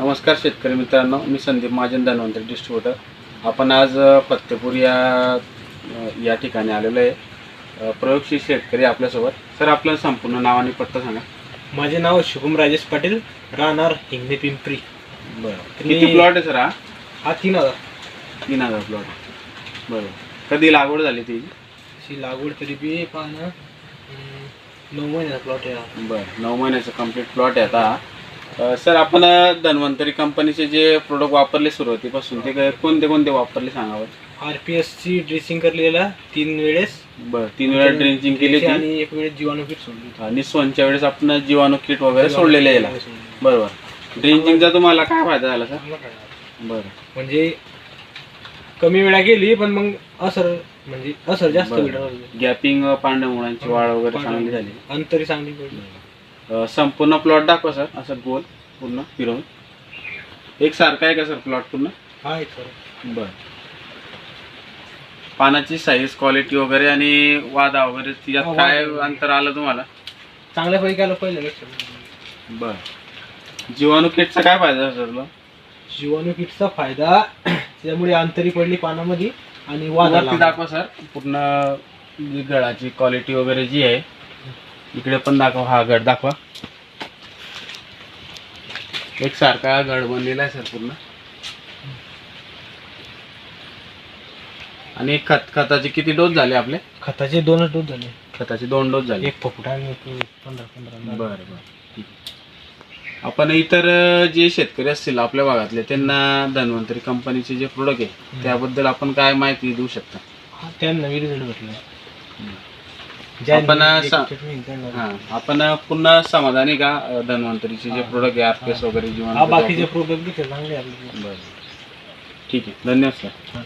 नमस्कार शेतकरी मित्रांनो मी संदीप महाजन धन्वंतरी डिस्ट्रीब्युटर आपण आज फत्तेपूर या या ठिकाणी आलेलो आहे. प्रयोगशील शेतकरी आपल्यासोबत. सर आपलं संपूर्ण नाव आणि पत्ता सांगा. माझे नाव शुभम राजेश पाटील राहणार हिंगणे पिंपरी. बरं. किती प्लॉट आहे सर हा? हा तीन हजार. तीन हजार प्लॉट बरोबर कधी लागवड झाली ती? अशी लागवड तरी बी पाहणं नऊ महिन्याचा प्लॉट आहे. बरं. नऊ महिन्याचा कंप्लीट प्लॉट आहे आता. सर आपण धन्वंतरी कंपनीचे जे प्रोडक्ट वापरले सुरुवातीपासून ते काय- कोणते कोणते वापरले सांगावं आर पी एसची ड्रेसिंग करलेला तीन वेळेस. बरं तीन वेळा ड्रिंचिंग केली होती आणि एक वेळेस जीवाणू किट सोडली होती. आणि सोनच्या वेळेस आपण जीवाणू किट वगैरे सोडलेले याला. बरोबर. ड्रिंचिंगचा तुम्हाला काय फायदा झाला सर? चांगला फायदा. बरं. म्हणजे कमी वेळा गेली पण मग असर म्हणजे असर जास्त बरं. गॅपिंग पांढऱ्या मुळांची वाढ वगैरे चांगली झाली. अंतरी चांगली पडली. संपूर्ण प्लॉट दाखवा सर असं गोल पूर्ण फिरवून. एक सारखा आहे का सर प्लॉट पूर्ण? हा एक सर बरं. पानाची साईज क्वालिटी वगैरे आणि वादा वगैरे तिच्यात काय. अंतर आलं तुम्हाला? चांगल्यापैकी आलं पेक्षा बरं. जीवाणू किटचा काय फायदा सर तुला? जीवाणू किटचा फायदा त्यामुळे अंतरी पडली पानामध्ये आणि वाद. दाखवा सर पूर्ण गळाची क्वालिटी वगैरे जी आहे इकडे पण दाखवा हा गड दाखवा. एक सारखा गड बनलेला आहे सर पूर्ण. आणि खत खताचे किती डोस झाले आपले? खताचे दोनच डोस झाले. खताचे दोन डोस झाले. एक फुफुटा आणि एक पंधरा पंधरा बरं बरं. आपण इतर जे शेतकरी असतील आपल्या भागातले त्यांना धन्वंतरी कंपनीचे जे प्रोडक्ट आहे. त्याबद्दल आपण काय माहिती देऊ शकता? त्यांना रिझल्ट भेटला. आपण, हा आपण पुन्हा समाधानी का धन्वंतरीचे जे. प्रोडक्ट आहे आरपीएस. वगैरे जीवन बाकीचे प्रोडक्ट बी ते चांगले आपले बरं. ठीक आहे. धन्यवाद सर